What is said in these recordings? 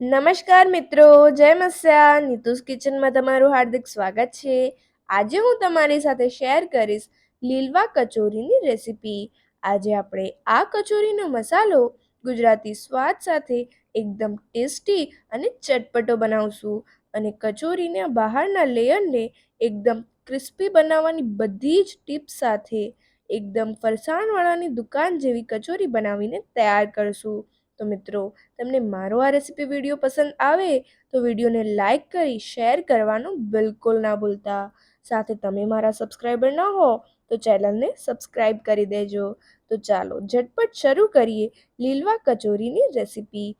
નમસ્કાર મિત્રો, જય મસ્યા. નીતુસ કિચનમાં તમારું હાર્દિક સ્વાગત છે. આજે હું તમારી સાથે શેર કરીશ લીલવા કચોરીની રેસીપી. આજે આપણે આ કચોરીનો મસાલો ગુજરાતી સ્વાદ સાથે એકદમ ટેસ્ટી અને ચટપટો બનાવશું અને કચોરીના બહારના લેયરને એકદમ ક્રિસ્પી બનાવવાની બધી જ ટિપ્સ સાથે એકદમ ફરસાણવાળાની દુકાન જેવી કચોરી બનાવીને તૈયાર કરશું. તો મિત્રો, તમને મારો આ રેસીપી વીડિયો પસંદ આવે તો વિડીયોને લાઇક કરી શેર કરવાનું બિલકુલ ના ભૂલતા. સાથે તમે મારા સબસ્ક્રાઈબર ન હો તો ચેનલને સબસ્ક્રાઈબ કરી દેજો. તો ચાલો, ઝટપટ શરૂ કરીએ લીલવા કચોરીની રેસીપી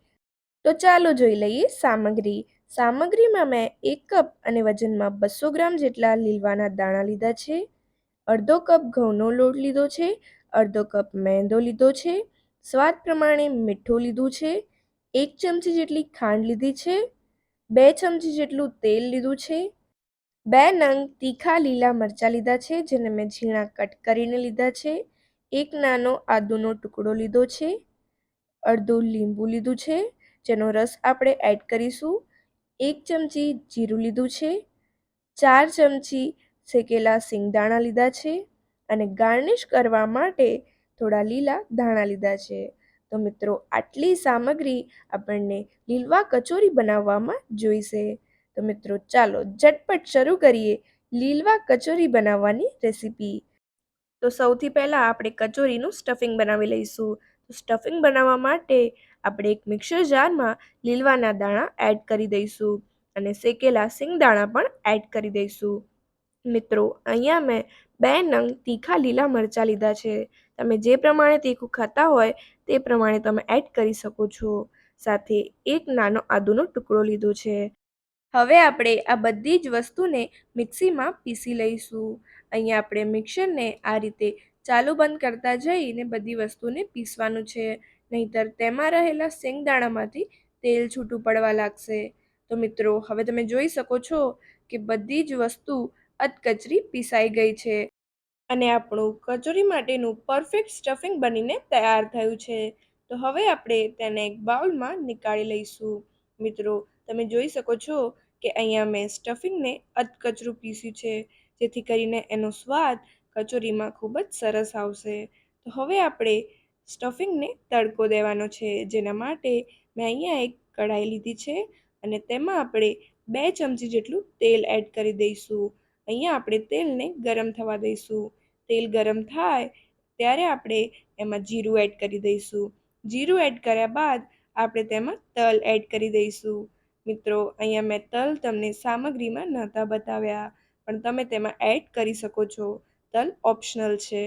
તો ચાલો જોઈ લઈએ સામગ્રી. સામગ્રીમાં મેં એક કપ અને વજનમાં બસો ગ્રામ જેટલા લીલવાના દાણા લીધા છે. અડધો કપ ઘઉંનો લોટ લીધો છે. અડધો કપ મેંદો લીધો છે. સ્વાદ પ્રમાણે મીઠું લીધું છે, એક ચમચી જેટલી ખાંડ લીધી છે, બે ચમચી જેટલું તેલ લીધું છે, બે નંગ તીખા લીલા મરચાં લીધા છે, જેને મેં ઝીણા કટ કરીને લીધા છે, એક નાનો આદુનો ટુકડો લીધો છે, અડધું લીંબુ લીધું છે, જેનો રસ આપણે એડ કરીશું, એક ચમચી જીરું લીધું છે, ચાર ચમચી શેકેલા સિંગદાણા લીધા છે, અને ગાર્નિશ કરવા માટે થોડા લીલા ધાણા લીધા છે. તો મિત્રો, આટલી સામગ્રી આપણને લીલવા કચોરી બનાવવામાં જોઈશે. તો મિત્રો, ચાલો ઝટપટ શરૂ કરીએ લીલવા કચોરી બનાવવાની રેસીપી. તો સૌથી પહેલાં આપણે કચોરીનું સ્ટફિંગ બનાવી લઈશું. તો સ્ટફિંગ બનાવવા માટે આપણે એક મિક્સર જારમાં લીલવાના દાણા એડ કરી દઈશું અને શેકેલા સિંગદાણા પણ એડ કરી દઈશું. મિત્રો, અહીંયા મેં બે નંગ તીખા લીલા મરચાં લીધા છે. તમે જે પ્રમાણે તીખું ખાતા હોય, તે પ્રમાણે તમે એડ કરી શકો છો. સાથે એક નાનો આદુનો ટુકડો લીધો છે. હવે આપણે આ બધી જ વસ્તુને મિક્સીમાં પીસી લઈશું. અહીંયા આપણે મિક્સરને આ રીતે ચાલુ બંધ કરતા જઈને બધી વસ્તુને પીસવાનું છે. નહીતર તેમાં રહેલા શેંગદાણામાંથી તેલ છૂટું પડવા લાગશે. તો મિત્રો, હવે તમે જોઈ શકો છો કે બધી જ વસ્તુ અધકચરી પીસાઈ ગઈ છે. અને આપણું કચોરી માટેનું પરફેક્ટ સ્ટફિંગ બનીને તૈયાર થયું છે. તો હવે આપણે તેને એક બાઉલમાં નીકાળી લઈશું. મિત્રો, તમે જોઈ શકો છો કે અહીંયા મેં સ્ટફિંગને અધકચરું પીસ્યું છે. જેથી કરીને એનો સ્વાદ કચોરીમાં ખૂબ જ સરસ આવશે. તો હવે આપણે સ્ટફિંગને તડકો દેવાનો છે. જેના માટે મેં અહીંયા એક કઢાઈ લીધી છે. અને તેમાં આપણે બે ચમચી જેટલું તેલ એડ કરી દઈશું. અહીંયા આપણે તેલને ગરમ થવા દઈશું. તેલ ગરમ થાય ત્યારે આપણે એમાં જીરું એડ કરી દઈશું. જીરું એડ કર્યા બાદ આપણે તેમાં તલ એડ કરી દઈશું. મિત્રો, અહીંયા મેં તલ તમને સામગ્રીમાં નહોતા બતાવ્યા, પણ તમે તેમાં એડ કરી શકો છો. તલ ઓપ્શનલ છે.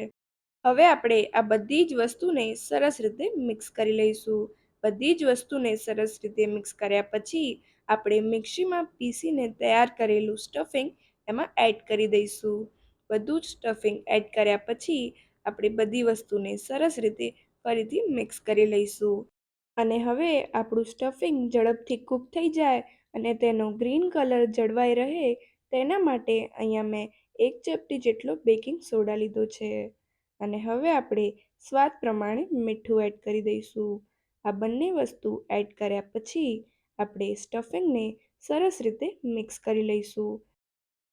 હવે આપણે આ બધી જ વસ્તુને સરસ રીતે મિક્સ કરી લઈશું. બધી જ વસ્તુને સરસ રીતે મિક્સ કર્યા પછી આપણે મિક્સીમાં પીસીને તૈયાર કરેલું સ્ટફિંગ એમાં એડ કરી દઈશું. બધું જ સ્ટફિંગ એડ કર્યા પછી આપણે બધી વસ્તુને સરસ રીતે ફરીથી મિક્સ કરી લઈશું. અને હવે આપણું સ્ટફિંગ ઝડપથી કૂક થઈ જાય અને તેનો ગ્રીન કલર જળવાઈ રહે તેના માટે અહીંયા મેં એક ચપટી જેટલો બેકિંગ સોડા લીધો છે. અને હવે આપણે સ્વાદ પ્રમાણે મીઠું એડ કરી દઈશું. આ બંને વસ્તુ એડ કર્યા પછી આપણે સ્ટફિંગને સરસ રીતે મિક્સ કરી લઈશું.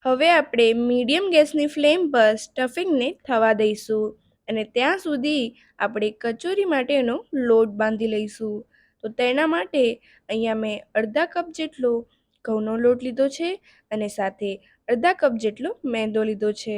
હવે આપણે મીડિયમ ગેસની ફ્લેમ પર સ્ટફિંગને થવા દઈશું અને ત્યાં સુધી આપણે કચોરી માટેનો લોટ બાંધી લઈશું. તો તેના માટે અહીંયા મેં અડધા કપ જેટલો ઘઉંનો લોટ લીધો છે અને સાથે અડધા કપ જેટલો મેંદો લીધો છે.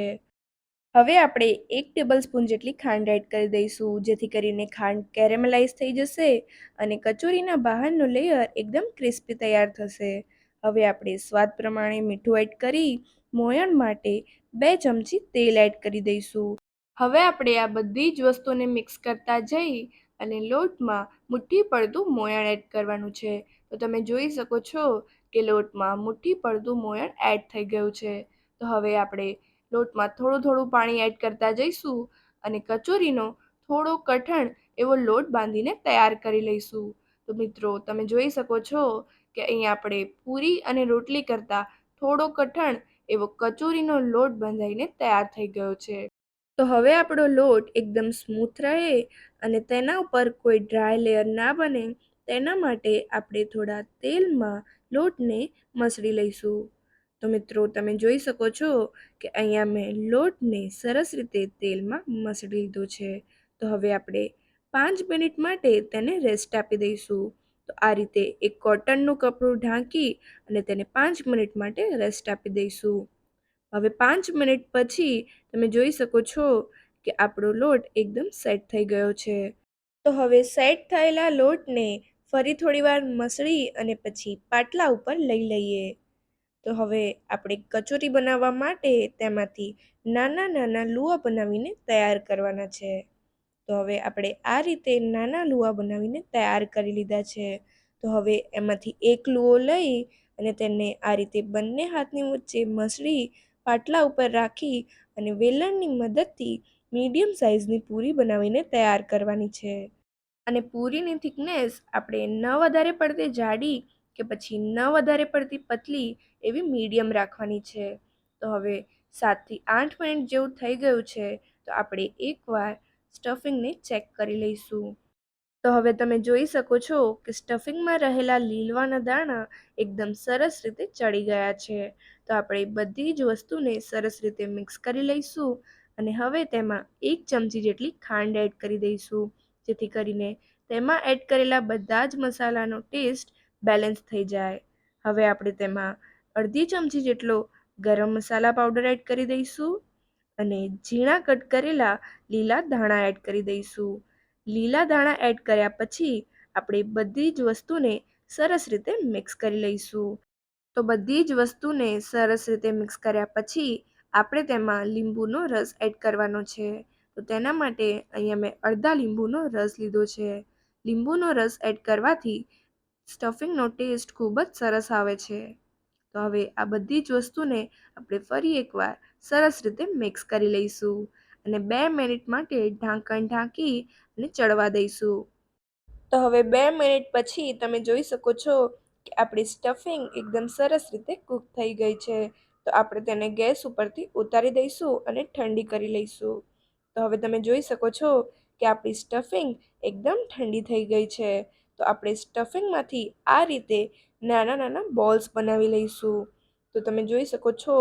હવે આપણે એક ટેબલ સ્પૂન જેટલી ખાંડ એડ કરી દઈશું, જેથી કરીને ખાંડ કેરેમલાઇઝ થઈ જશે અને કચોરીના બહારનો લેયર એકદમ ક્રિસ્પી તૈયાર થશે. હવે આપણે સ્વાદ પ્રમાણે મીઠું એડ કરી મોયણ માટે બે ચમચી તેલ એડ કરી દઈશું. હવે આપણે આ બધી જ વસ્તુને મિક્સ કરતા જઈ અને લોટમાં મુઠ્ઠી પડતું મોયણ એડ કરવાનું છે. તો તમે જોઈ શકો છો કે લોટમાં મુઠ્ઠી પડતું મોયણ એડ થઈ ગયું છે. તો હવે આપણે લોટમાં થોડું થોડું પાણી એડ કરતા જઈશું અને કચોરીનો થોડો કઠણ એવો લોટ બાંધીને તૈયાર કરી લઈશું. તો મિત્રો, તમે જોઈ શકો છો કે અહીં આપણે પૂરી અને રોટલી કરતાં થોડો કઠણ એવો કચોરીનો લોટ બંધાઈને તૈયાર થઈ ગયો છે. તો હવે આપણો લોટ એકદમ સ્મૂથ રહે અને તેના ઉપર કોઈ ડ્રાય લેયર ના બને, તેના માટે આપણે થોડા તેલમાં લોટને મસળી લઈશું. તો મિત્રો, તમે જોઈ શકો છો કે અહીંયા મેં લોટને સરસ રીતે તેલમાં મસળી લીધો છે. તો હવે આપણે પાંચ મિનિટ માટે તેને રેસ્ટ આપી દઈશું. આ રીતે એક કોટનનું કપડું ઢાંકી અને તેને પાંચ મિનિટ માટે રેસ્ટ આપી દઈશું. હવે પાંચ મિનિટ પછી તમે જોઈ શકો છો કે આપણો લોટ એકદમ સેટ થઈ ગયો છે. તો હવે સેટ થયેલા લોટને ફરી થોડીવાર મસળી અને પછી પાટલા ઉપર લઈ લઈએ. તો હવે આપણે કચોરી બનાવવા માટે તેમાંથી નાના નાના લુઆ બનાવીને તૈયાર કરવાના છે. તો હવે આપણે આ રીતે નાના લુઆ બનાવીને તૈયાર કરી લીધા છે. તો હવે એમાંથી એક લુઓ લઈ અને તેને આ રીતે બંને હાથની વચ્ચે મસળી પાટલા ઉપર રાખી અને વેલણની મદદથી મીડિયમ સાઇઝની પૂરી બનાવીને તૈયાર કરવાની છે. અને પૂરીની થિકનેસ આપણે ન વધારે પડતી જાડી કે પછી ન વધારે પડતી પતલી એવી મીડિયમ રાખવાની છે. તો હવે સાતથી આઠ મિનિટ જેવું થઈ ગયું છે. તો આપણે એકવાર સ્ટફિંગને ચેક કરી લઈશું. તો હવે તમે જોઈ શકો છો કે સ્ટફિંગમાં રહેલા લીલવાના દાણા એકદમ સરસ રીતે ચડી ગયા છે. તો આપણે બધી જ વસ્તુને સરસ રીતે મિક્સ કરી લઈશું અને હવે તેમાં એક ચમચી જેટલી ખાંડ એડ કરી દઈશું. જેથી કરીને તેમાં એડ કરેલા બધા જ મસાલાનો ટેસ્ટ બેલેન્સ થઈ જાય. હવે આપણે તેમાં અડધી ચમચી જેટલો ગરમ મસાલા પાવડર એડ કરી દઈશું. અને ઝીણા કટ કરેલા લીલા ધાણા એડ કરી દઈશું. લીલા ધાણા એડ કર્યા પછી આપણે બધી જ વસ્તુને સરસ રીતે મિક્સ કરી લઈશું. તો બધી જ વસ્તુને સરસ રીતે મિક્સ કર્યા પછી આપણે તેમાં લીંબુનો રસ એડ કરવાનો છે. તો તેના માટે અહીંયા મેં અડધા લીંબુનો રસ લીધો છે. લીંબુનો રસ એડ કરવાથી સ્ટફિંગનો ટેસ્ટ ખૂબ જ સરસ આવે છે. તો હવે આ બધી જ વસ્તુને આપણે ફરી એકવાર સરસ રીતે મિક્સ કરી લઈશું અને બે મિનિટ માટે ઢાંકણ ઢાંકી અને ચડવા દઈશું. તો હવે બે મિનિટ પછી તમે જોઈ શકો છો કે આપણી સ્ટફિંગ એકદમ સરસ રીતે કૂક થઈ ગઈ છે. તો આપણે તેને ગેસ ઉપરથી ઉતારી દઈશું અને ઠંડી કરી લઈશું. તો હવે તમે જોઈ શકો છો કે આપણી સ્ટફિંગ એકદમ ઠંડી થઈ ગઈ છે. તો આપણે સ્ટફિંગમાંથી આ રીતે નાના નાના બોલ્સ બનાવી લઈશું. તો તમે જોઈ શકો છો,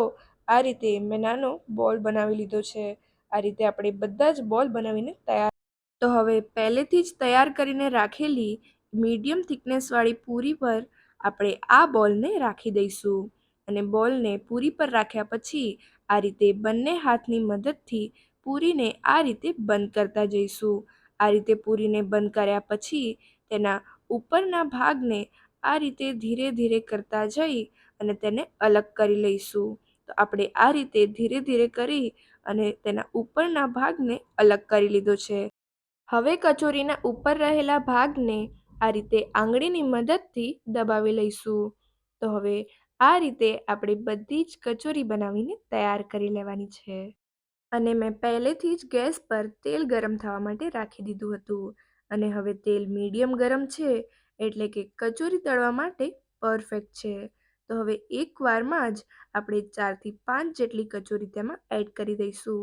આ રીતે મેં નાનો બોલ બનાવી લીધો છે. આ રીતે આપણે બધા જ બોલ બનાવીને તૈયાર તો હવે પહેલેથી જ તૈયાર કરીને રાખેલી મીડિયમ થિકનેસવાળી પૂરી પર આપણે આ બોલને રાખી દઈશું. અને બોલને પૂરી પર રાખ્યા પછી આ રીતે બંને હાથની મદદથી પૂરીને આ રીતે બંધ કરતા જઈશું. આ રીતે પૂરીને બંધ કર્યા પછી તેના ઉપરના ભાગને આ રીતે ધીરે ધીરે કરતા જઈ અને તેને અલગ કરી લઈશું. તો આપણે આ રીતે ધીરે ધીરે કરી અને તેના ઉપરના ભાગને અલગ કરી લીધો છે. હવે કચોરીના ઉપર રહેલા ભાગને આ રીતે આંગળીની મદદથી દબાવી લઈશું. તો હવે આ રીતે આપણે બધી જ કચોરી બનાવીને તૈયાર કરી લેવાની છે. અને મેં પહેલેથી જ ગેસ પર તેલ ગરમ થવા માટે રાખી દીધું હતું. અને હવે તેલ મીડિયમ ગરમ છે, એટલે કે કચોરી તળવા માટે પરફેક્ટ છે. તો હવે એકવારમાં જ આપણે ચારથી પાંચ જેટલી કચોરી તેમાં એડ કરી દઈશું.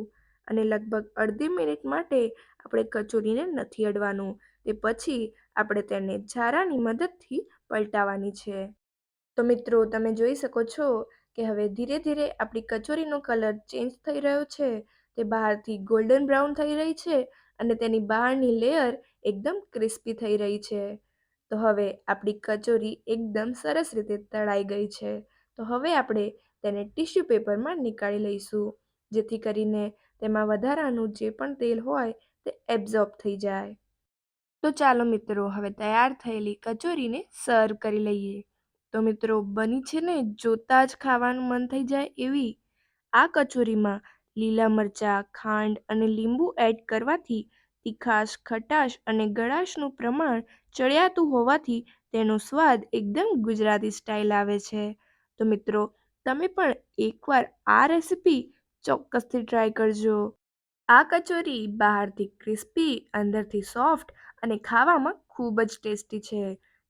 અને લગભગ અડધી મિનિટ માટે આપણે કચોરીને નથી અડવાનું. તે પછી આપણે તેને ઝારાની મદદથી પલટાવવાની છે. તો મિત્રો, તમે જોઈ શકો છો કે હવે ધીરે ધીરે આપણી કચોરીનો કલર ચેન્જ થઈ રહ્યો છે. તે બહારથી ગોલ્ડન બ્રાઉન થઈ રહી છે અને તેની બહારની લેયર એકદમ ક્રિસ્પી થઈ રહી છે. તો હવે આપણી કચોરી એકદમ સરસ રીતે તળાઈ ગઈ છે. તો હવે આપણે તેને ટીશ્યુ પેપરમાં નીકાળી લઈશું, જેથી કરીને તેમાં વધારાનું જે પણ તેલ હોય તે એબ્ઝોર્બ થઈ જાય. તો ચાલો મિત્રો, હવે તૈયાર થયેલી કચોરીને સર્વ કરી લઈએ. તો મિત્રો, બની છે ને જોતાં જ ખાવાનું મન થઈ જાય એવી. આ કચોરીમાં લીલા મરચાં, ખાંડ અને લીંબુ એડ કરવાથી તીખાશ, ખટાશ અને ગળાશનું પ્રમાણ ચડિયાતું હોવાથી તેનો સ્વાદ એકદમ ગુજરાતી સ્ટાઇલ આવે છે. તો મિત્રો, તમે પણ એકવાર આ રેસીપી ચોક્કસથી ટ્રાય કરજો. આ કચોરી બહારથી ક્રિસ્પી અંદરથી સોફ્ટ અને ખાવામાં ખૂબ જ ટેસ્ટી છે.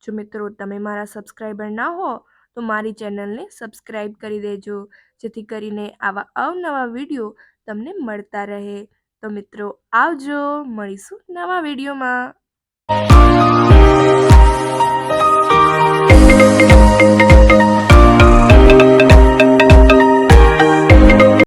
જો મિત્રો, તમે મારા સબસ્ક્રાઈબર ના હો, તો મારી ચેનલને સબસ્ક્રાઈબ કરી દેજો. જેથી કરીને આવા અવનવા વીડિયો તમને મળતા રહે. તો મિત્રો આવજો મળીશું નવા વિડીયોમાં.